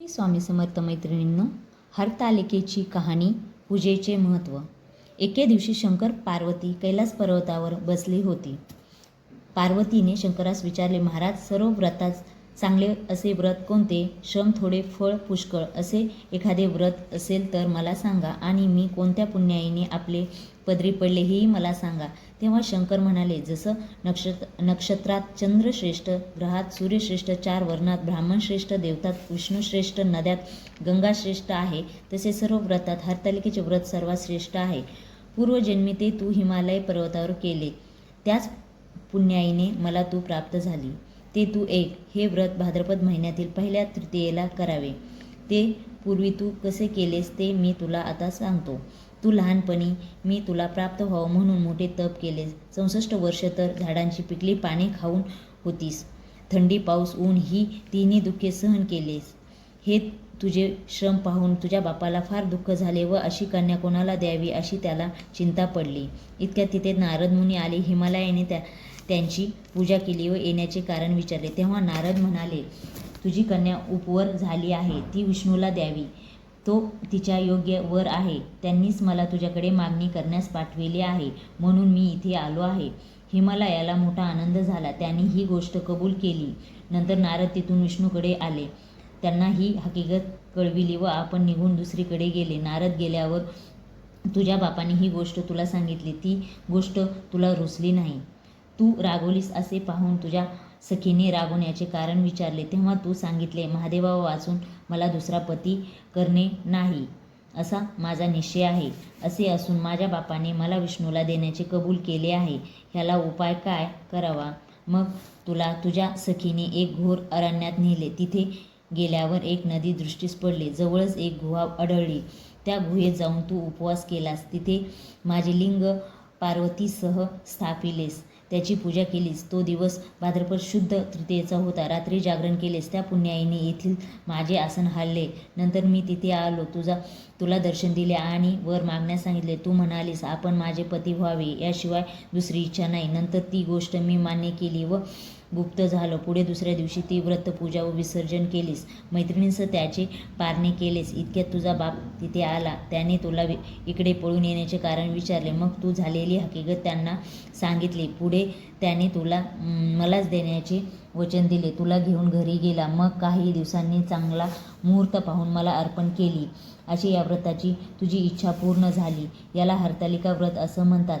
श्री स्वामी समर्थ मैत्रिणींनो हरतालिकेची कहाणी पूजेचे महत्त्व एके दिवशी शंकर पार्वती कैलास पर्वतावर बसली होती. पार्वतीने शंकरास विचारले महाराज सर्व व्रतात चांगले असे व्रत कोणते? श्रम थोडे फळ पुष्कळ असे एखादे व्रत असेल तर मला सांगा आणि मी कोणत्या पुण्याईने आपले पदरी पडले हेही मला सांगा. तेव्हा शंकर म्हणाले जसं नक्षत्र नक्षत्रात चंद्रश्रेष्ठ ग्रहात सूर्यश्रेष्ठ चार वर्णात ब्राह्मणश्रेष्ठ देवतात विष्णुश्रेष्ठ नद्यात गंगाश्रेष्ठ आहे तसे सर्व व्रतात हरतालिकेचे व्रत सर्वात श्रेष्ठ आहे. पूर्वजन्मी ते तू हिमालय पर्वतावर केले. त्याच पुण्याईने मला तू प्राप्त झाली. ते तू एक हे व्रत भाद्रपद महिन्यातील पहिल्या तृतीयेला करावे. ते पूर्वी तू कसे केलेस ते मी तुला आता सांगतो. तू लहानपणी मी तुला प्राप्त व्हावं म्हणून मोठे तप केलेस चौसष्ट वर्ष तर झाडांची पिकली पाने खाऊन होतीस. थंडी पाऊस ऊन ही तिन्ही दुःखे सहन केलेस. हे तुझे श्रम पाहून तुझ्या बापाला फार दुःख झाले व अशी कन्या कोणाला द्यावी अशी त्याला चिंता पडली. इतक्या तिथे नारद मुनी आले. हिमालयाने त्या त्यांची पूजा केली व येण्याचे कारण विचारले. तेव्हा नारद म्हणाले तुझी कन्या उपवर झाली आहे. ती विष्णूला द्यावी. तो तिच्या योग्य वर आहे. त्यांनीच मला तुझ्याकडे मागणी करण्यास पाठविले आहे. म्हणून मी इथे आलो आहे. हिमालयाला मोठा आनंद झाला. त्यांनी ही गोष्ट कबूल केली. नंतर नारद तिथून विष्णूकडे आले. त्यांना ही हकीकत कळविली व आपण निघून दुसरीकडे गेले. नारद गेल्यावर तुझ्या बापाने ही गोष्ट तुला सांगितली. ती गोष्ट तुला रुचली नाही. तू रागवलीस असे पाहून तुझ्या सखीने याचे कारण विचारले. तेव्हा तू सांगितले महादेवा वाचून मला दुसरा पती करणे नाही. असा माझा निश्चय आहे. असे असून माझ्या बापाने मला विष्णूला देण्याचे कबूल केले आहे. ह्याला उपाय काय करावा? मग तुला तुझ्या सखीने एक घोर अरण्यात नेले. तिथे गेल्यावर एक नदी दृष्टीस पडली. जवळच एक गुहा आढळली. त्या गुहेत जाऊन तू उपवास केलास. तिथे माझे लिंग पार्वतीसह स्थापिलेस. त्याची पूजा केलीस तो दिवस भाद्रपद शुद्ध तृतीयेचा होता. रात्री जागरण केलेस त्या पुण्याईने येथील माझे आसन हल्ले. नंतर मी तिथे आलो. तुझा तुला दर्शन दिले आणि वर मागण्यास सांगितले. तू म्हणालीस आपण माझे पती व्हावे. याशिवाय दुसरी इच्छा नाही. नंतर ती गोष्ट मी मान्य केली व गुप्त झालं. पुढे दुसऱ्या दिवशी ती व्रत पूजा व विसर्जन केलीस. मैत्रिणींसह त्याचे पारणे केलेस. इतक्यात तुझा बाप तिथे आला. त्याने तुला इकडे पळून येण्याचे कारण विचारले. मग तू झालेली हकीकत त्यांना सांगितली. पुढे त्याने तुला मलाच देण्याचे वचन दिले. तुला घेऊन घरी गेला. मग काही दिवसांनी चांगला मुहूर्त पाहून मला अर्पण केली. अशी या व्रताची तुझी इच्छा पूर्ण झाली. याला हरतालिका व्रत असं म्हणतात.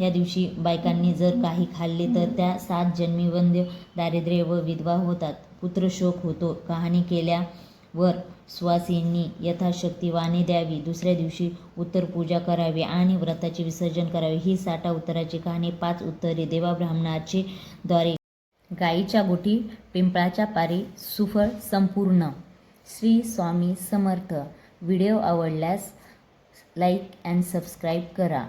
या दिवशी बायकांनी जर काही खाल्ले तर त्या सात जन्मीवंद्य दारिद्र्य व विधवा होतात. पुत्रशोक होतो. कहाणी केल्यावर सुवासिनी यथाशक्ती वाणी द्यावी. दुसऱ्या दिवशी उत्तर पूजा करावी आणि व्रताचे विसर्जन करावे. ही साठा उत्तराची कहाणी पाच उत्तरे देवा ब्राह्मणाचे द्वारे. गाईच्या गोठी पिंपळाच्या पारी सुफळ संपूर्ण. श्री स्वामी समर्थ. व्हिडिओ आवडल्यास लाईक अँड सबस्क्राईब करा.